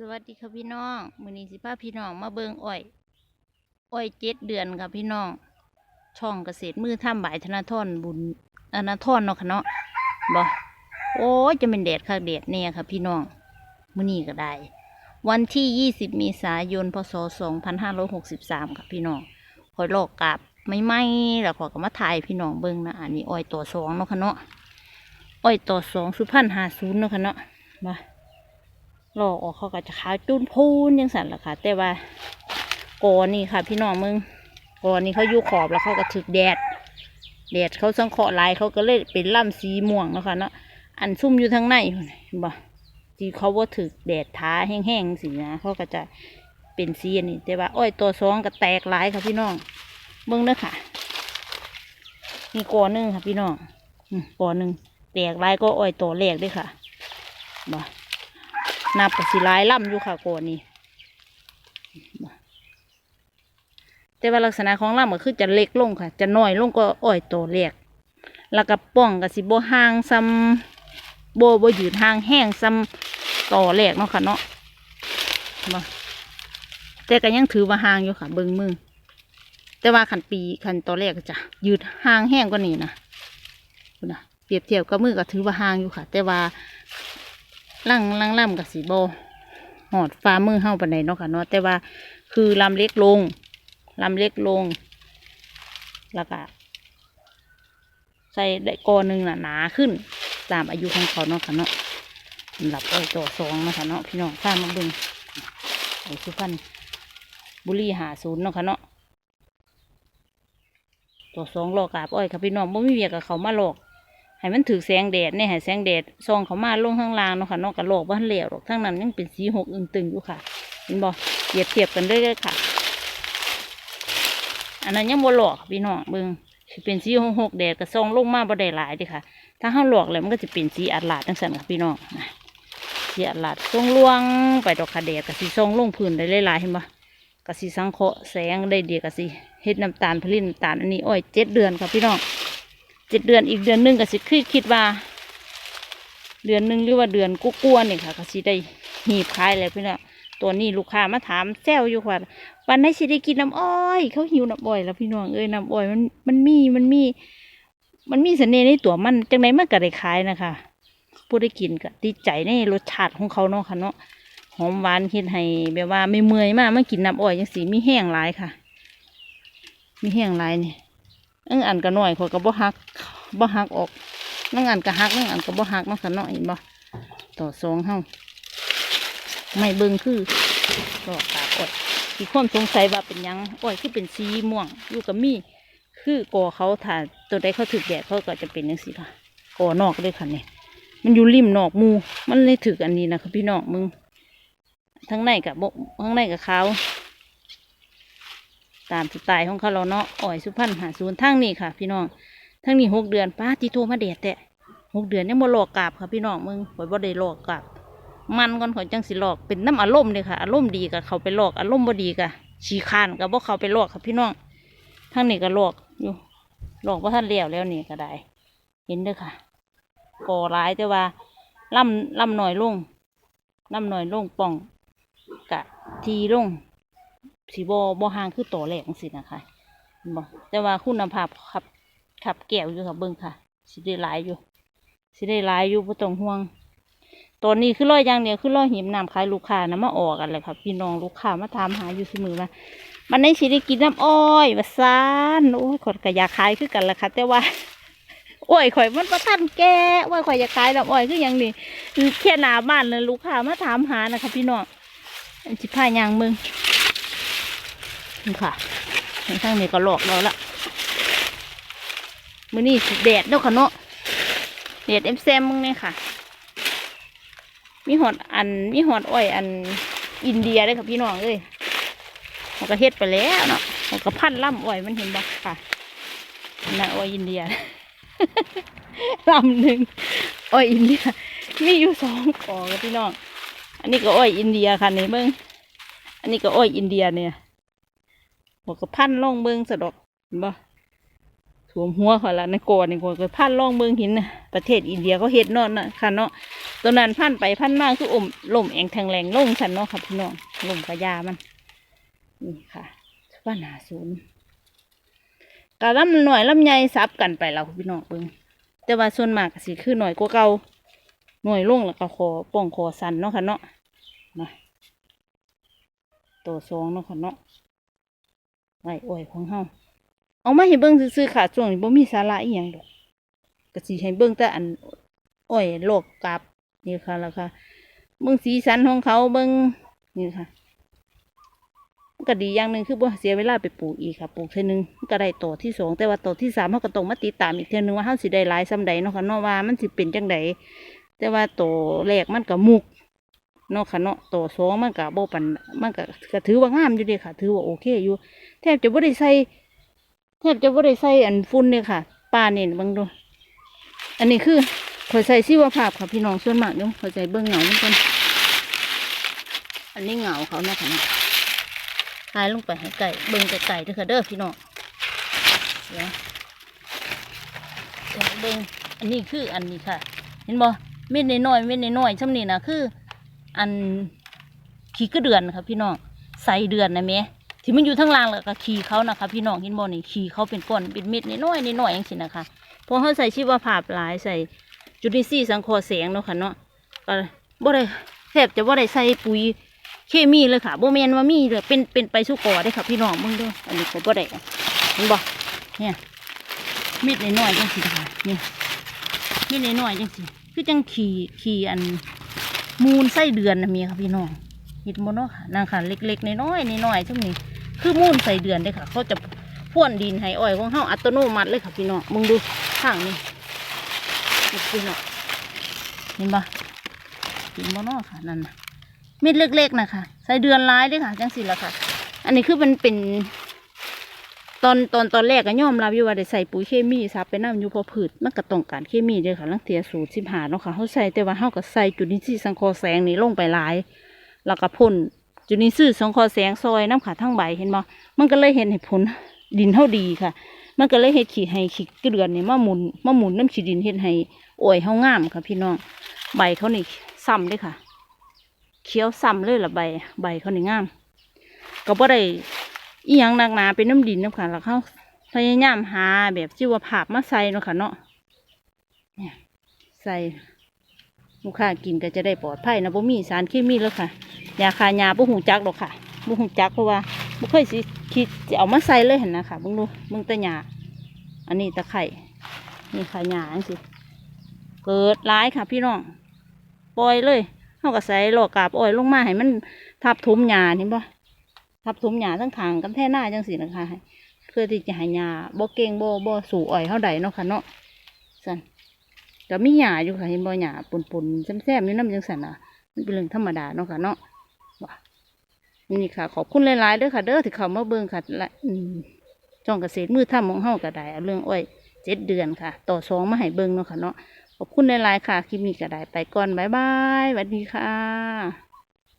สวัสดีค่ะพี่น้อง มือนี้สิพาพี่น้องมาเบิงอ้อย อ้อยเจ็ดเดือนค่ะพี่น้อง ช่องเกษตรมือท่ามบ่ายธนาทรบุญอนาทรเนาะค่ะเนาะบ่โอ้จะเป็นแดดค่ะแดดเนี่ยค่ะพี่น้อง มือนี้ก็ได้ วันที่ยี่สิบเมษายนพศสองพันห้าร้อยหกสิบสามค่ะพี่น้องคอยโลกกลับไม่ไหมแล้วขอยก็มาถ่ายพี่น้องเบิงนะอันนี้อ้อยตัวสองเนาะค่ะเนาะอ้อยตัวสองสุพรรณหาศูนย์เนาะค่ะเนาะมา ลอกออกเขาก็จะขาวจุนพูนยังสั่นละค่ะ แต่ว่ากอนี่ค่ะ พี่น้องมึงกอนี่เขาอยู่ขอบแล้วเขาก็ถึกแดดแดดเขาสังเคราะห์ลายเขาก็เลยเป็นล่ำสีม่วงเนาะค่ะเนาะอันซุ่มอยู่ทางในเห็นบ่ที่เขาว่าถึกแดดท้าแห้งๆสินะเขาก็จะเป็นสีนนี้แต่ว่า อ้อยตัวสองก็แตกหลายค่ะพี่น้องเบิ่งเด้อค่ะนี่กอหนึงค่ะพี่น้องกอหนึงแตกหลายก็อ้อยตัวแรกด้วยค่ะบ่ นับกับสิลายล่ำอยู่ค่ะโกอนนี่แต่ว่าลักษณะของล่ำก็คือจะเล็กลงค่ะ จะน้อยลงก็อ้อยโตเล็กแล้วก็ป้องกับสิบ่ห่างซ้ำโบบ่ยืดห่างแห้งซ้ำต่อแรกเนาะค่ะเนาะมาแต่ก็ยังถือว่าห่างอยู่ค่ะ เบิ่งมือ แต่ว่าขันปีขันต่อแรกก็จะยืดห่างแห้งกว่านี้นะนนะเปรียบเทียบกับมือก็ถือว่าห่างอยู่ค่ะ แต่ว่า ล่างล่างล่ำกับสีโบหอดฟ้ามือเฮาปานใดเนาะค่ะเนาะแต่ว่าคือลำเล็กลงลำเล็กลง แล้วก็ใส่ได้กอหนึ่งน่ะหนาขึ้น ตามอายุของเขาเนาะค่ะเนาะสำหรับอ้ตัวสองเนาะค่ะเนาะพี่น้องข้ามมาบึงไอ้สุพรรณบุรีหาศูนย์เนาะค่ะเนาะตัวสองหลอกกาบอ้อยค่ะพี่น้องบ่มีเวียกับเขามาหลอก ให้มันถือแสงแดดเนี่ยให้แสงแดดส่องเขามาลงข้างล่างเนาะค่ะนอกกระโหลกบ้านเหลวหรอกทั้งนั้นยังเป็นสีหกอึนตึงอยู่ค่ะเห็นบ่เปรียบเทียบกันได้เลยค่ะ อันนั้นยังบ่หลอกพี่น้องเบิ่งเป็นสีหกหกแดดก็ส่องลงมาบ่ได้หลายเดิค่ะ ถ้าเฮาหลอกแล้วมันก็จะเป็นสีอัดลาดจังซั่นค่ะพี่น้องนะสีอัดลาดส่องลวงไปดอกค่ะแดดก็สิส่องลงพื้นได้หลายๆเห็นบ่ก็สิสังเคราะห์แสงได้เดียก็สิเฮ็ดน้ำตาลผลิตน้ำตาลอันนี้อ้อยเจ็ดเดือนค่ะพี่น้อง เจ็ดเดือนอีกเดือนหนึงก็สิคิดคิดว่า เดือนหนึ่งหรือว่าเดือนกู้กลัวนี่ค่ะก็สิได้หีบขายแล้วพี่น้องตัวนี้ลูกค้ามาถามแซวอยู่ว่าวันไหนสิได้กินน้ำอ้อย เขาหิวน้ำอ้อยแล้วพี่น้องเอ้ยน้ำอ้อยมันมันมีมันมี มันมีเสน่ห์ในตัวมันจังไหนมันก็ได้ขายนะคะผู้ได้กินก็ติใจในรสชาติของเขาเนาะค่ะเนาะหอมหวานเฮ็ดให้แบบว่าไม่เมื่อยมากมากินน้ำอ้อยจังสีมีแห้งหลายค่ะ มีแห้งหลายนี่ย นั่งอันก็น้อยเขาก็บ่หักบ่หักออกนั่งอันก็หักนั่งอันก็บ่หักนาะค่ะเนาะเห็นบ่ต่อสองเฮาไม่เบิ่งคือก็ตากอดที่ความสงสัยว่าเป็นยังอ้อยคือเป็นสีม่วงอยู่กับมีคือกอเขาถ้าตัวใดเขาถึกแดดเขาก็จะเป็นจังซี่ค่ะกอนอกเลยค่ะเนี่ยมันอยู่ริมนอกมู มันเลยถึกอันนี้นะคะพี่น้องมึงทั้งในกับบทั้งในกับขาว ตามสไตล์ของเขาเราเนาะอ่อยสุพรรณหาศูนย์ทั้งนี้ค่ะ พี่น้องทั้งนี้หกเดือนป้าที่โทรมาเดดแต่หกเดือนยังบ่หลอกกราบค่ะพี่น้องมึงข่อยบ่ได้หลอกกราบมันก่อนข่อยจังสิหลอกเป็นน้ำอารมณ์เลยค่ะอารมณ์ดีกับเขาไปหลอกอารมณ์บ่ดีกับฉีคานกับบ่เขาไปหลอกค่ะพี่น้องทั้งนี้ก็หลอกอยู่หลอกว่าท่านเลี้ยวแล้วนี่ก็ได้ เห็นเด้อค่ะก่อร้ายแต่ว่าล่ำล่ำหน่อยลงล่ำหน่อยลงป่องกะทีลง สีบบ่ห่างคือตัวแรกสินะคะบ่แต่ว่าคุณภาพขับขับแก้วอยู่ค่ะเบิ่งค่ะสิได้หลายอยู่สิได้หลายอยู่บ่ต้องห่วงตอนนี้คือร้อยอย่างเดียวคือร้อยหิมน้ำขายลูกค้านะมาออกกันเลยค่ะพี่น้องลูกค้ามาถามหาอยู่เสมอว่ามันได้สิได้กินน้ำอ้อยว่าซานโอ้ยข่อยก็อยากขายคือกันละค่ะแต่ว่าโอ้ยข่อยมันประทันแก่อ้ยข่อยอยากขายน้ำอ้อยคือหยังนี่แค่หน้าบ้านเลยลูกค้ามาถามหานะคะพี่น้องอันสิพายางมึง นี่ค่ะข้างนี้ก็หลอกเราละมือนี่แดดเนาะค่ะเนาะแดดเอ็มแซมมึงเนี่ยค่ะ มีหอดอันมีหอดอ้อยอันอินเดียเลยค่ะพี่น้องเอ้ยเขาก็เฮ็ดไปแล้วเนาะเขาก็พันล่ำอ้อยมันเห็นบ่ค่ะนั่นอ้อยอินเดียลำหนึ่งอ้อยอินเดียมีอยู่สองกอค่ะพี่น้อง อันนี้ก็อ้อยอินเดียค่ะนี่เบิ้งอันนี้ก็อ้อยอินเดียเนี่ย บอกกับพันล่องเบิงสะดอกเห็นบ่ถ่วมหัวเขาละในกอนในกอก็พันล่องเมืองหินนะประเทศอินเดียเขาเฮ็ดนอนนะค่ะเนาะตัวนั้นพันไปพันมาคืออมล่มแองแทงแรงล่งฉันเนาะค่ะพี่น้องล่มกระยามัน นี่ค่ะบ้านาศูนย์กะลำหน่อยลำใหญ่ซับกันไปแล้วพี่น้องเบิ่งแต่ว่าส่วนมากสิคือหน่อยกว่าเก่าหน่อยล่งแล้วก็คอป้องคอสันเนาะค่ะเนาะมาตัวสองเนาะค่ะเนาะ ไอ้อ้อยของเฮาเอามาให้เบิ่งซื่อๆค่ะช่วงนี้บ่มีสาระอีหยังดอกก็สิให้เบิ่งแต่อันอ้อยโลกกาบนี่ค่ะแล้วค่ะเบิ่งสีสันของเขาเบิ่งนี่ค่ะก็ดีอย่างหนึ่งคือบ่เสียเวลาไปปลูกอีกค่ะปลูกเท่อนึงก็ได้ต่อที่สองแต่ว่าต่อที่สามเขาก็ต้องมาติดตามอีกเท่อนึงว่าเฮาสิได้หลายซ้ำใดเนาะค่ะเนาะว่ามันสิเป็นจังใดแต่ว่าตัวแรกมันก็มุก เนาะค่ะเนาะตัวสองมันก็บ่ปันมันก็ก็ถือว่างามอยู่เดีค่ะ ถือว่าโอเคอยู่ แทบจะบ่ได้ใส่แทบจะบ่ได้ใส่อันฝุ่นเนี่ยค่ะป้าเนี่ยเบิ่งดูอันนี้คือข่อยใส่ชีวภาพค่ะพี่น้องส่วนมากเนาะข่อยใส่เบิ่งเหงาเหมือนกันอันนี้เหงาเขาเนาะค่ะเนาะหายลงไปให้ไก่เบิ่งไก่ไก่เด้อค่ะเด้อพี่น้องเดี๋ยวเดี๋ยวเบิ่งอันนี้คืออันนี้ค่ะ เห็นบ่เม็ดน้อยๆเม็ดน้อยๆช่ำนี้นะคือ อันขี้กระเดือนค่ะพี่น้องใส่เดือนนะแม่ที่มันอยู่ทั้งล่างแล้วก็ขี้เขานะคะ พี่น้องเห็นบ่นี่ขี้เขาเป็นก้อนเป็นเม็ดน้อยๆน้อยอย่างสินะคะเพราะเขาใส่ชีวภาพหลายใส่จุลินทรีย์สังเคราะห์แสงเนาะค่ะเนาะก็บ่ได้แทบจะบ่ได้ใส่ปุ๋ยเคมีเลยค่ะโบแมนว่ามีเลยเป็นเป็นไปสุกอได้ค่ะ พี่น้องมึงด้วยอันนี้ก็บ่ได้เห็นบ่เนี่ยมีดน้อยๆจังสิค่ะนี่มีดน้อยๆจังสิคือจังขี่ขี่อัน มูลไส้เดือนนะมีค่ะพี่น้องเห็ดโมเนาะค่ะนางค่ะเล็กๆน้อยๆน้อยๆช่วงนี้ คือมูลไส้เดือนเลยค่ะ เขาจะพ่วนดินให้อ้อยของเฮาอัตโนมัติเลยค่ะพี่น้องมึงดูข้างนี้พี่น้องเห็นบ่เห็นโมเนาะค่ะนั่นนะเม็ดเล็กๆนะคะใส่เดือนร้ายด้วยค่ะ จังสิละค่ะ อันนี้คือมันเป็น ตอนตอนตอนแรกก็ย่อมรับอยู่ว่าได้ใส่ปุ๋ยเคมีซับไปน้ำอยู่พอผืดมันก็ต้องการเคมีเด้วยค่ะลังเทียสูตรสิบหาเนาะค่ะเขาใส่แต่ว่าเขาก็ใส่จุลินทรีย์สังเคราะห์แสงนี่ลงไปหลาย แล้วก็พ่นจุลินทรีย์สังเคราะห์แสงซอยน้ำขาทั้งใบเห็นบ่มันก็เลยเห็นให้ผลดินเท่าดีค่ะ มันก็เลยเห็ดขี้ให้ขี้เกลือนนี่มาหมุนมาหมุนน้ำขี้ดินเห็ดให้โอยเฮางามค่ะ พี่น้องใบเขานี่ซ้ำเลยค่ะ เขียวซ้ำเลยละใบ ใบเขานี่งาม ก็บ่ได้ อีหยังหนักหนาเป็นน้ำดินนาะค่ะแล้วเขาพยายามหาแบบชีวภาพมาใส่เนาะค่ะเนาะเนี่ยใส่ลูกค้ากินก็จะได้ปลอดภัยนะบ่มีสารเคมีแล้วค่ะยาคายาบ่หูจักดอกค่ะบ่หูจักเพราะว่าบ่เคยสิคิดจะเอามาใส่เลยเห็นนะค่ะเบิ่งดูเบิ่งแต่หญ้าอันนี้ตะไคร่นี่ค่ะหญ้าจังซี่เกิดร้ายค่ะ พี่น้องปล่อยเลยเขาก็ใส่หลอกกาบอ้อยลงมาให้มันทับถมหญ้าเห็นปะ ทับถมหญ้าทั้งทางกันแท่หน้าจังสีนะคะให้เพื่อที่จะห้หญ้าบ่เก่งบ่บ่สู่อ้อยเท่าใดเนาะค่ะเนาะสันก็มีหญ้าอยู่ค่ะเห็นบ่หญ้าปุ่นแซมๆอยู่น้ำจังสันอะมันเป็นเรื่องธรรมดาเนาะค่ะเนาะว่ะนี่ค่ะ ขอบคุณหลายๆเด้อค่ะ เด้อที่เข้ามาเบิ่งค่ะและจ้องเกษตรมือทำของเฮาก็ได้เอาเรื่องอ้อยเจ็ดเดือนค่ะ ต่อสองมาให้เบิ่งเนาะค่ะเนาะขอบคุณหลายๆค่ะคลิปนี้ก็ได้ไปก่อนบ๊ายบายสวัสดีค่ะ